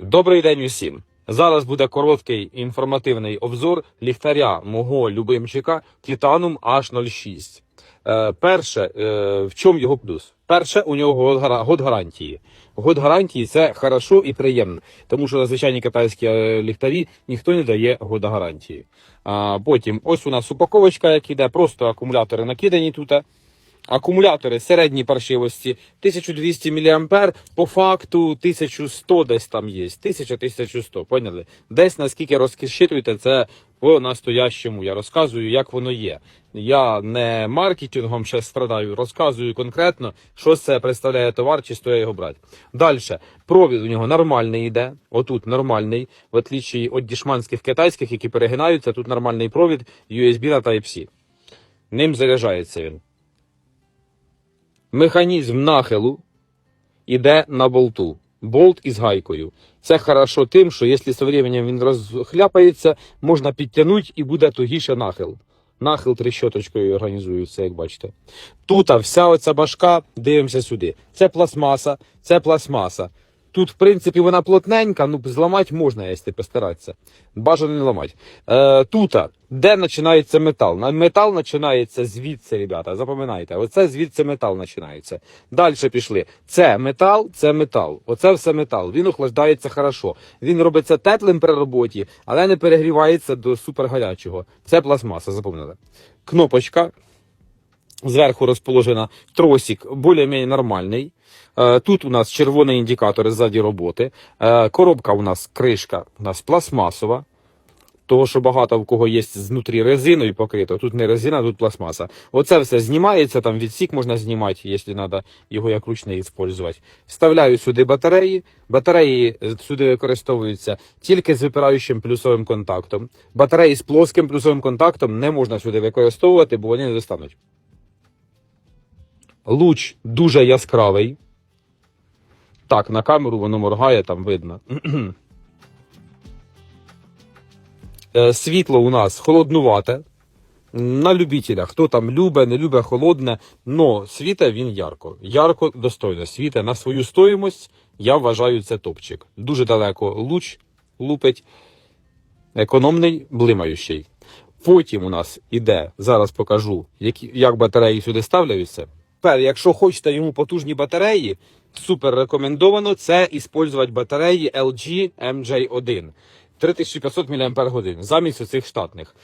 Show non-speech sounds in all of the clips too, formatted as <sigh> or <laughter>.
Добрий день усім. Зараз буде короткий інформативний обзор ліхтаря мого любимчика Titanum H06. Е, перше, е, в чому його плюс? Перше, у нього год, гарантії. Год гарантії це хорошо і приємно, тому що на звичайні китайські е, ліхтарі ніхто не дає года гарантії. Потім, ось у нас упаковочка, як іде, просто акумулятори накидані тут. Акумулятори середньої паршивості 1200 мА, по факту 1100 десь там є. 1000-1100, поняли? Десь наскільки розкішитуєте, це по настоящому. Я розказую, як воно є. Я не маркетингом ще страдаю, розказую конкретно, що це представляє товар, чи стоїть його брати. Далі, провід у нього нормальний йде. Отут нормальний, в отличі від дішманських китайських, які перегинаються, тут нормальний провід USB на Type-C. Ним заряджається він. Механізм нахилу іде на болту. Болт із гайкою. Це хорошо тим, що якщо з временем він розхляпається, можна підтягнути і буде тугіше нахил. Нахил трещоточкою організується, як бачите. Тут вся оця башка, дивимося сюди. Це пластмаса, це пластмаса. Тут, в принципі, вона плотненька, ну зламати можна, якщо постаратися. Бажано не ламати. Е, тут, де починається метал? Метал починається звідси, ребята. Запам'ятайте, оце звідси метал починається. Далі пішли. Це метал, це метал. Оце все метал. Він охлаждається хорошо. Він робиться теплим при роботі, але не перегрівається до супергарячого. Це пластмаса, запам'ятали. Кнопочка. Зверху розположена тросик більш-менш нормальний. Е, Тут у нас червоні індикатори ззаді роботи. Е, Коробка у нас кришка, у нас пластмасова. Того, що багато в кого є знутрі резиною покрито. Тут не резина, тут пластмаса. Оце все знімається, там відсік можна знімати, якщо треба його як ручний використовувати. Вставляю сюди батареї. Батареї е, сюди використовуються тільки з випираючим плюсовим контактом. Батареї з плоским плюсовим контактом не можна сюди використовувати, бо вони не достануть. Луч дуже яскравий. Так, на камеру воно моргає, там видно. <clears throat> Е, Світло у нас холоднувате. На любителя, хто там любить, не любить холодне, но світе він ярко. Ярко достойно світе на свою стоїмость. Я вважаю це топчик. Дуже далеко луч лупить, економний, блимаючий. Потім у нас іде, зараз покажу, які, як батареї сюди ставляються. Тепер, якщо хочете йому потужні батареї, супер рекомендовано це іспользувати батареї LG MJ1 3500 мАч замість цих штатних.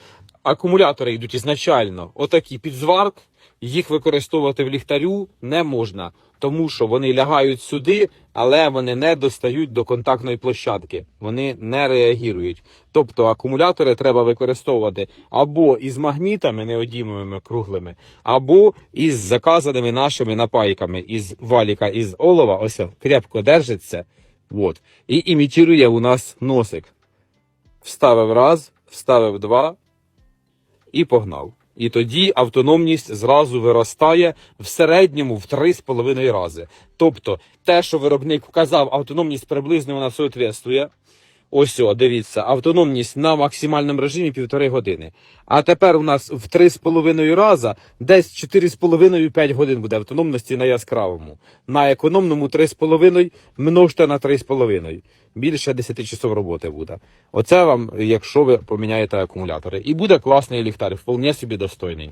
Акумулятори йдуть ізначально отакі під зварк, їх використовувати в ліхтарю не можна, тому що вони лягають сюди, але вони не достають до контактної площадки. Вони не реагують. Тобто акумулятори треба використовувати або із магнітами неодімовими круглими, або із заказаними нашими напайками із валіка із олова. Ось крепко держиться. Вот. І імітує у нас носик. Вставив раз, вставив два і погнав. І тоді автономність зразу виростає в середньому в 3,5 рази. Тобто, те, що виробник вказав, автономність приблизно вона соответствує. Ось, о, дивіться, автономність на максимальному режимі півтори години. А тепер у нас в 3,5 рази десь 4,5-5 годин буде автономності на яскравому. На економному 3,5 множте на 3,5. Більше 10 часов роботи буде. Оце вам, якщо ви поміняєте акумулятори. І буде класний ліхтар, вполне собі достойний.